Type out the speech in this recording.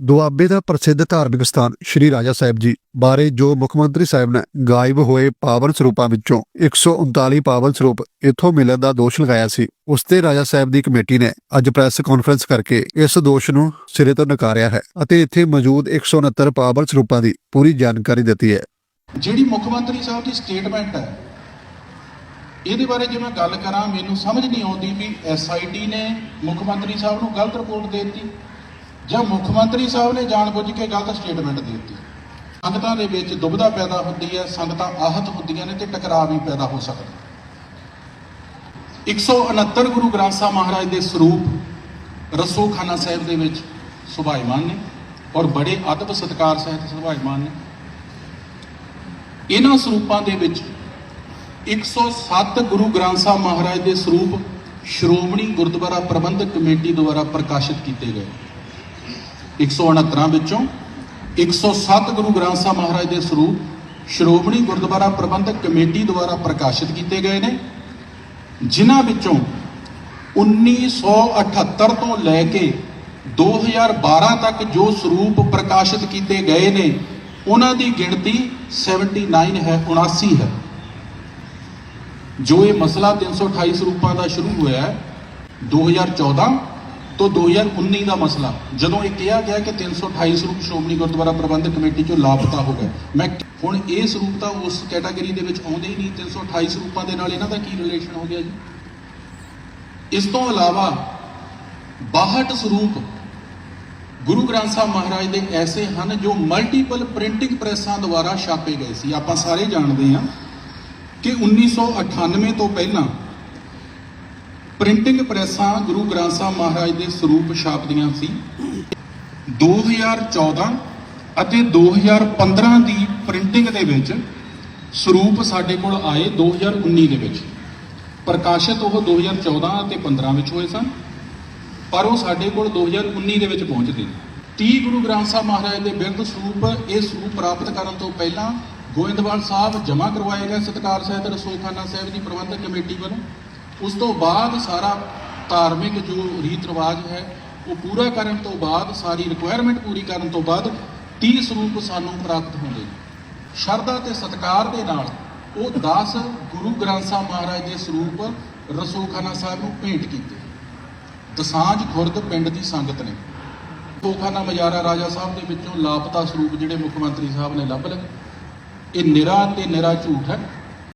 ਦੁਆਬੇ ਦਾ ਪ੍ਰਸਿੱਧ ਧਾਰਮਿਕ ਸਥਾਨ ਸ੍ਰੀ ਰਾਜਾ ਸਾਹਿਬ ਜੀ ਬਾਰੇ ਜੋ ਮੁੱਖ ਮੰਤਰੀ ਸਾਹਿਬ ਨੇ ਗਾਇਬ ਹੋਏ ਪਾਵਨ ਸਰੂਪਾਂ ਵਿੱਚੋਂ 139 ਪਾਵਨ ਸਰੂਪ ਇੱਥੋਂ ਮਿਲਣ ਦਾ ਦੋਸ਼ ਲਗਾਇਆ ਸੀ, ਉਸ ਤੇ ਰਾਜਾ ਸਾਹਿਬ ਦੀ ਕਮੇਟੀ ਨੇ ਅੱਜ ਪ੍ਰੈਸ ਕਾਨਫਰੰਸ ਕਰਕੇ ਇਸ ਦੋਸ਼ ਨੂੰ ਸਿਰੇ ਤੋਂ ਨਕਾਰਿਆ ਹੈ ਅਤੇ ਇੱਥੇ ਮੌਜੂਦ 169 ਪਾਵਨ ਸਰੂਪਾਂ ਦੀ ਪੂਰੀ ਜਾਣਕਾਰੀ ਦਿੱਤੀ ਹੈ। ਜਿਹੜੀ ਮੁੱਖ ਮੰਤਰੀ ਸਾਹਿਬ ਦੀ ਸਟੇਟਮੈਂਟ ਹੈ, ਇਹਦੇ ਬਾਰੇ ਜੇ ਮੈਂ ਗੱਲ ਕਰਾਂ, ਮੈਨੂੰ ਸਮਝ ਨਹੀਂ ਆਉਂਦੀ ਵੀ ਐਸਆਈਟੀ ਨੇ ਮੁੱਖ ਮੰਤਰੀ ਸਾਹਿਬ ਨੂੰ ਗਲਤ ਰਿਪੋਰਟ ਦੇ ਦਿੱਤੀ। ਜਾਂ ਮੁੱਖ ਮੰਤਰੀ ਸਾਹਿਬ ਨੇ ਜਾਣਬੁੱਝ ਕੇ ਗਲਤ ਸਟੇਟਮੈਂਟ ਦੇ ਦਿੱਤੀ। ਸੰਗਤਾਂ ਦੇ ਵਿੱਚ ਦੁਬਧਾ ਪੈਦਾ ਹੁੰਦੀ ਹੈ, ਸੰਗਤਾਂ ਆਹਤ ਹੁੰਦੀਆਂ ਨੇ ਤੇ ਟਕਰਾਅ ਵੀ ਪੈਦਾ ਹੋ ਸਕਦਾ 169 ਗੁਰੂ ਗ੍ਰੰਥ ਸਾਹਿਬ ਮਹਾਰਾਜ ਦੇ ਸਰੂਪ ਰਸੋਖਾਨਾ ਸਾਹਿਬ ਦੇ ਵਿੱਚ ਸੁਭਾਈਮਾਨ ਨੇ ਔਰ ਬੜੇ ਅਦਬ ਸਤਿਕਾਰ ਸਹਿਤ ਸੁਭਾਈਮਾਨ ਨੇ। ਇਹਨਾਂ ਸਰੂਪਾਂ ਦੇ ਵਿੱਚ 107 ਗੁਰੂ ਗ੍ਰੰਥ ਸਾਹਿਬ ਮਹਾਰਾਜ ਦੇ ਸਰੂਪ ਸ਼੍ਰੋਮਣੀ ਗੁਰਦੁਆਰਾ ਪ੍ਰਬੰਧਕ ਕਮੇਟੀ ਦੁਆਰਾ ਪ੍ਰਕਾਸ਼ਿਤ ਕੀਤੇ ਗਏ। 169 ਵਿੱਚੋਂ 107 ਗੁਰੂ ਗ੍ਰੰਥ ਸਾਹਿਬ ਮਹਾਰਾਜ ਦੇ ਸਰੂਪ ਸ਼੍ਰੋਮਣੀ ਗੁਰਦੁਆਰਾ ਪ੍ਰਬੰਧਕ ਕਮੇਟੀ ਦੁਆਰਾ ਪ੍ਰਕਾਸ਼ਿਤ ਕੀਤੇ ਗਏ ਨੇ, ਜਿਨ੍ਹਾਂ ਵਿੱਚੋਂ 1978 ਤੋਂ ਲੈ ਕੇ 2012 ਤੱਕ ਜੋ ਸਰੂਪ ਪ੍ਰਕਾਸ਼ਿਤ ਕੀਤੇ ਗਏ ਨੇ, ਉਹਨਾਂ ਦੀ ਗਿਣਤੀ 79 ਹੈ 79 ਹੈ। ਜੋ ਇਹ ਮਸਲਾ 328 ਸਰੂਪਾਂ ਦਾ ਸ਼ੁਰੂ ਹੋਇਆ ਹੈ 2014 ਤੋਂ 2019 ਦਾ ਮਸਲਾ, ਜਦੋਂ ਇਹ ਕਿਹਾ ਗਿਆ ਕਿ 328 ਸਰੂਪ ਸ਼੍ਰੋਮਣੀ ਗੁਰਦੁਆਰਾ ਪ੍ਰਬੰਧਕ ਕਮੇਟੀ ਚੋਂ ਲਾਪਤਾ ਹੋ ਗਏ। ਮੈਂ ਹੁਣ ਇਹ ਸਰੂਪ ਤਾਂ ਉਸ ਕੈਟਾਗਰੀ ਦੇ ਵਿੱਚ ਆਉਂਦੇ ਹੀ ਨਹੀਂ 328 ਸਰੂਪਾਂ ਦੇ ਨਾਲ ਇਹਨਾਂ ਦਾ ਕੀ ਰਿਲੇਸ਼ਨ ਹੋ ਗਿਆ ਜੀ? ਇਸ ਤੋਂ ਇਲਾਵਾ 62 ਸਰੂਪ ਗੁਰੂ ਗ੍ਰੰਥ ਸਾਹਿਬ ਮਹਾਰਾਜ ਦੇ ਐਸੇ ਹਨ ਜੋ ਮਲਟੀਪਲ ਪ੍ਰਿੰਟਿੰਗ ਪ੍ਰੈਸਾਂ ਦੁਆਰਾ ਛਾਪੇ ਗਏ ਸੀ। ਆਪਾਂ ਸਾਰੇ ਜਾਣਦੇ ਹਾਂ ਕਿ 1998 ਤੋਂ ਪਹਿਲਾਂ ਪ੍ਰਿੰਟਿੰਗ ਪ੍ਰੈਸਾਂ ਗੁਰੂ ਗ੍ਰੰਥ ਸਾਹਿਬ ਮਹਾਰਾਜ ਦੇ ਸਰੂਪ ਛਾਪਦੀਆਂ ਸੀ। 2014 ਅਤੇ 2015 ਦੀ ਪ੍ਰਿੰਟਿੰਗ ਦੇ ਵਿੱਚ ਸਰੂਪ ਸਾਡੇ ਕੋਲ ਆਏ 2019 ਦੇ ਵਿੱਚ। ਪ੍ਰਕਾਸ਼ਿਤ ਉਹ 2014 ਅਤੇ 15 ਵਿੱਚ ਹੋਏ ਸਨ, ਪਰ ਉਹ ਸਾਡੇ ਕੋਲ 2019 ਦੇ ਵਿੱਚ ਪਹੁੰਚਦੇ ਨੇ 30 ਗੁਰੂ ਗ੍ਰੰਥ ਸਾਹਿਬ ਮਹਾਰਾਜ ਦੇ ਬਿਰਧ ਸਰੂਪ, ਇਹ ਸਰੂਪ ਪ੍ਰਾਪਤ ਕਰਨ ਤੋਂ ਪਹਿਲਾਂ ਗੋਇੰਦਵਾਲ ਸਾਹਿਬ ਜਮ੍ਹਾਂ ਕਰਵਾਏ ਗਏ ਸਤਕਾਰ ਸਹਿਤ ਰਸੋਖਾਨਾ ਸਾਹਿਬ ਦੀ ਪ੍ਰਬੰਧਕ ਕਮੇਟੀ ਵੱਲੋਂ। ਉਸ ਤੋਂ ਬਾਅਦ ਸਾਰਾ ਧਾਰਮਿਕ ਜੋ ਰੀਤ ਰਿਵਾਜ ਹੈ, ਉਹ ਪੂਰਾ ਕਰਨ ਤੋਂ ਬਾਅਦ, ਸਾਰੀ ਰਿਕੁਆਇਰਮੈਂਟ ਪੂਰੀ ਕਰਨ ਤੋਂ ਬਾਅਦ 30 ਸਰੂਪ ਸਾਨੂੰ ਪ੍ਰਾਪਤ ਹੁੰਦੇ ਨੇ। ਸ਼ਰਧਾ ਤੇ ਸਤਕਾਰ ਦੇ ਨਾਲ ਉਹ 10 ਗੁਰੂ ਗ੍ਰੰਥ ਸਾਹਿਬ ਮਹਾਰਾਜ ਦੇ ਸਰੂਪ ਰਸੋਖਾਨਾ ਸਾਹਿਬ ਨੂੰ ਭੇਂਟ ਕੀਤੇ। ਦਸਾਂਝ ਖੁਰਦ ਪਿੰਡ ਦੀ ਸੰਗਤ ਨੇ। ਰਸੋਖਾਨਾ ਮਜਾਰਾ ਰਾਜਾ ਸਾਹਿਬ ਦੇ ਵਿੱਚੋਂ ਲਾਪਤਾ ਸਰੂਪ ਜਿਹੜੇ ਮੁੱਖ ਮੰਤਰੀ ਸਾਹਿਬ ਨੇ ਲੱਭ ਲਏ। ਇਹ ਨਿਰਾ ਤੇ ਨਿਰਾ ਝੂਠ ਹੈ।